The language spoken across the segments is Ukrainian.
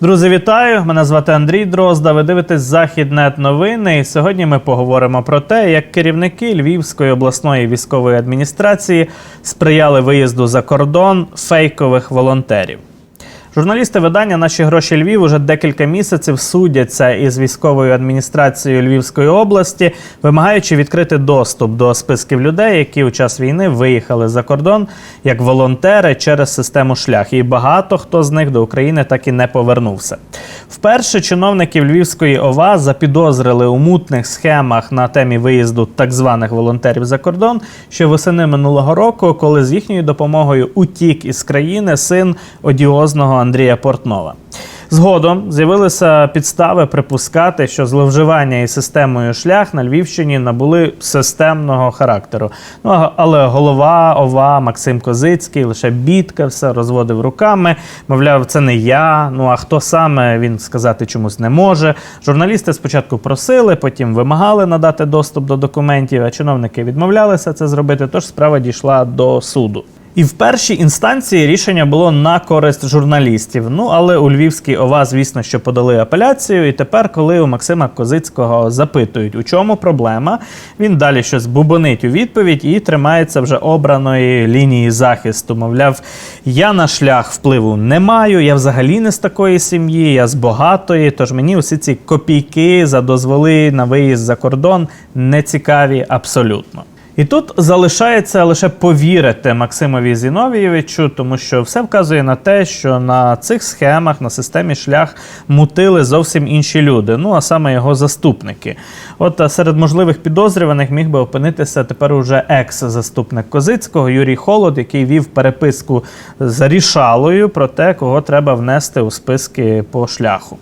Друзі, вітаю! Мене звати Андрій Дрозда. Ви дивитесь Західнет новини. І сьогодні ми поговоримо про те, як керівники Львівської обласної військової адміністрації сприяли виїзду за кордон фейкових волонтерів. Журналісти видання Наші гроші Львів уже декілька місяців судяться із військовою адміністрацією Львівської області, вимагаючи відкрити доступ до списків людей, які у час війни виїхали за кордон як волонтери через систему шлях. І багато хто з них до України так і не повернувся. Вперше чиновників Львівської ОВА запідозрили у мутних схемах на темі виїзду так званих волонтерів за кордон ще восени минулого року, коли з їхньою допомогою утік із країни син одіозного Андрія Портнова. Згодом з'явилися підстави припускати, що зловживання із системою шлях на Львівщині набули системного характеру. Ну але голова ОВА Максим Козицький лише бідка все розводив руками. Мовляв, це не я. Ну а хто саме він сказати чомусь не може. Журналісти спочатку просили, потім вимагали надати доступ до документів, а чиновники відмовлялися це зробити. Тож справа дійшла до суду. І в першій інстанції рішення було на користь журналістів. Ну але у Львівській ОВА, звісно, що подали апеляцію. І тепер, коли у Максима Козицького запитують, у чому проблема, він далі щось бубонить у відповідь і тримається вже обраної лінії захисту. Мовляв, я на шлях впливу не маю, я взагалі не з такої сім'ї, я з багатої. Тож мені усі ці копійки за дозволи на виїзд за кордон не цікаві абсолютно. І тут залишається лише повірити Максимові Зіновійовичу, тому що все вказує на те, що на цих схемах на системі шлях мутили зовсім інші люди, ну а саме його заступники. От серед можливих підозрюваних міг би опинитися тепер уже екс-заступник Козицького Юрій Холод, який вів переписку з Рішалою про те, кого треба внести у списки по шляху.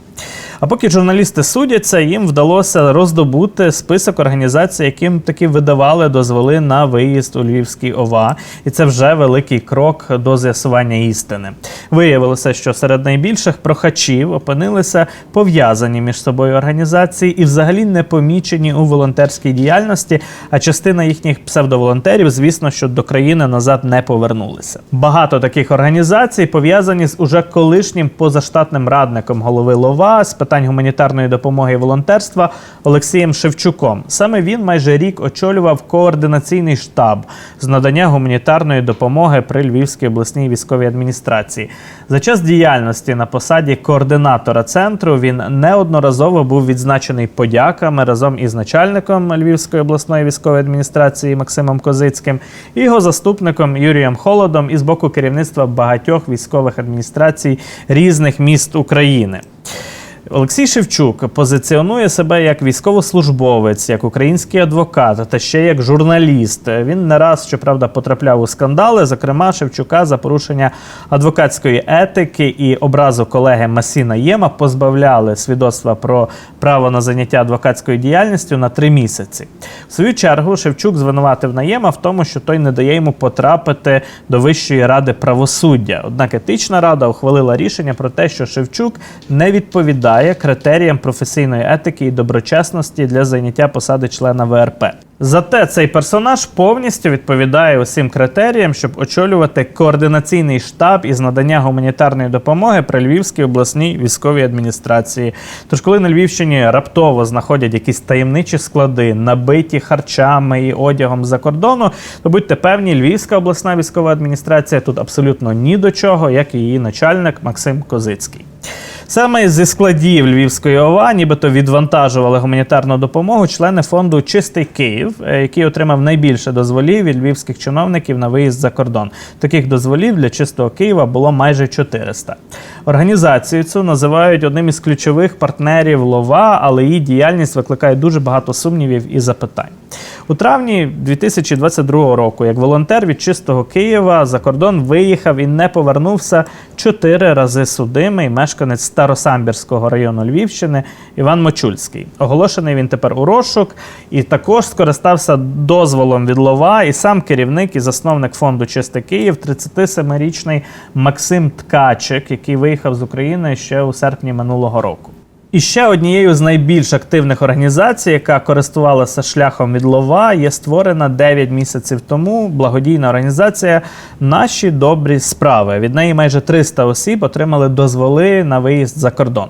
А поки журналісти судяться, їм вдалося роздобути список організацій, яким таки видавали дозволи на виїзд у Львівський ОВА, і це вже великий крок до з'ясування істини. Виявилося, що серед найбільших прохачів опинилися пов'язані між собою організації і взагалі не помічені у волонтерській діяльності. А частина їхніх псевдоволонтерів, звісно, що до країни назад не повернулися. Багато таких організацій пов'язані з уже колишнім позаштатним радником голови ЛОВА з питань гуманітарної допомоги і волонтерства Олексієм Шевчуком. Саме він майже рік очолював координаційний штаб з надання гуманітарної допомоги при Львівській обласній військовій адміністрації. За час діяльності на посаді координатора центру він неодноразово був відзначений подяками разом із начальником Львівської обласної військової адміністрації Максимом Козицьким і його заступником Юрієм Холодом із боку керівництва багатьох військових адміністрацій різних міст України. Олексій Шевчук позиціонує себе як військовослужбовець, як український адвокат та ще як журналіст. Він не раз, щоправда, потрапляв у скандали. Зокрема, Шевчука за порушення адвокатської етики і образу колеги Масіна Єма позбавляли свідоцтва про право на заняття адвокатською діяльністю на три місяці. В свою чергу Шевчук звинуватив Наєма в тому, що той не дає йому потрапити до Вищої ради правосуддя. Однак етична рада ухвалила рішення про те, що Шевчук не відповідає критеріям професійної етики і доброчесності для зайняття посади члена ВРП. Зате цей персонаж повністю відповідає усім критеріям, щоб очолювати координаційний штаб із надання гуманітарної допомоги при Львівській обласній військовій адміністрації. Тож, коли на Львівщині раптово знаходять якісь таємничі склади, набиті харчами і одягом з-за кордону, то будьте певні, Львівська обласна військова адміністрація тут абсолютно ні до чого, як і її начальник Максим Козицький. Саме зі складів Львівської ОВА, нібито відвантажували гуманітарну допомогу члени фонду Чистий Київ, е, який отримав найбільше дозволів від львівських чиновників на виїзд за кордон. Таких дозволів для чистого Києва було майже 400. Організацію цю називають одним із ключових партнерів ЛОВА, але її діяльність викликає дуже багато сумнівів і запитань. У травні 2022 року, як волонтер від чистого Києва за кордон виїхав і не повернувся чотири рази судимий мешканець Старосамбірського району Львівщини Іван Мочульський. Оголошений він тепер у розшук і також скористався дозволом від лова. І сам керівник і засновник фонду Чистий Київ, 37-річний Максим Ткачик, який виїхав з України ще у серпні минулого року. І ще однією з найбільш активних організацій, яка користувалася шляхом від лова, є створена 9 місяців тому благодійна організація Наші добрі справи. Від неї майже 300 осіб отримали дозволи на виїзд за кордон.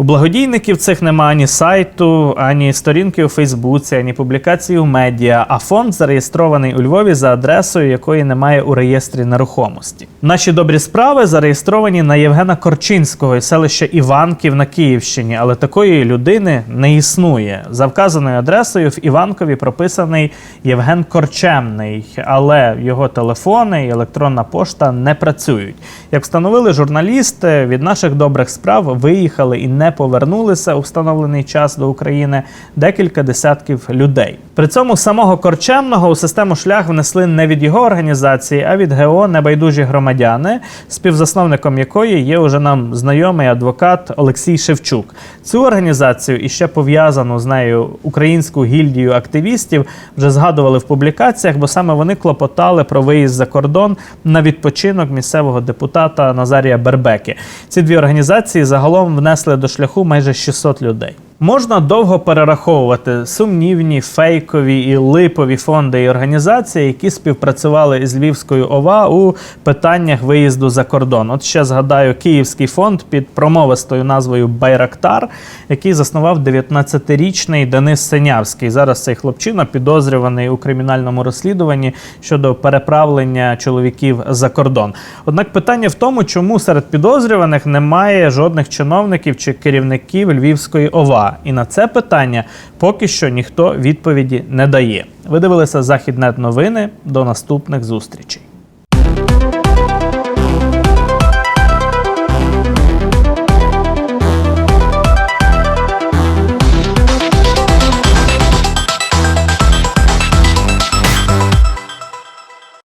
У благодійників цих немає ані сайту, ані сторінки у Фейсбуці, ані публікації у медіа. А фонд зареєстрований у Львові за адресою, якої немає у реєстрі нерухомості. Наші добрі справи зареєстровані на Євгена Корчинського із селища Іванків на Київщині, але такої людини не існує. За вказаною адресою в Іванкові прописаний Євген Корчемний, але його телефони і електронна пошта не працюють. Як встановили журналісти, від наших добрих справ виїхали і не повернулися у встановлений час до України декілька десятків людей. При цьому самого Корчемного у систему шлях внесли не від його організації, а від ГО Небайдужі громадяни, співзасновником якої є уже нам знайомий адвокат Олексій Шевчук. Цю організацію і ще пов'язану з нею українську гільдію активістів вже згадували в публікаціях, бо саме вони клопотали про виїзд за кордон на відпочинок місцевого депутата Назарія Бербеки. Ці дві організації загалом внесли до шляху майже 600 людей. Можна довго перераховувати сумнівні, фейкові і липові фонди і організації, які співпрацювали із Львівською ОВА у питаннях виїзду за кордон. От ще згадаю Київський фонд під промовистою назвою Байрактар, який заснував 19-річний Денис Синявський. Зараз цей хлопчина підозрюваний у кримінальному розслідуванні щодо переправлення чоловіків за кордон. Однак питання в тому, чому серед підозрюваних немає жодних чиновників чи керівників Львівської ОВА. І на це питання поки що ніхто відповіді не дає. Ви дивилися Західнет новини. До наступних зустрічей.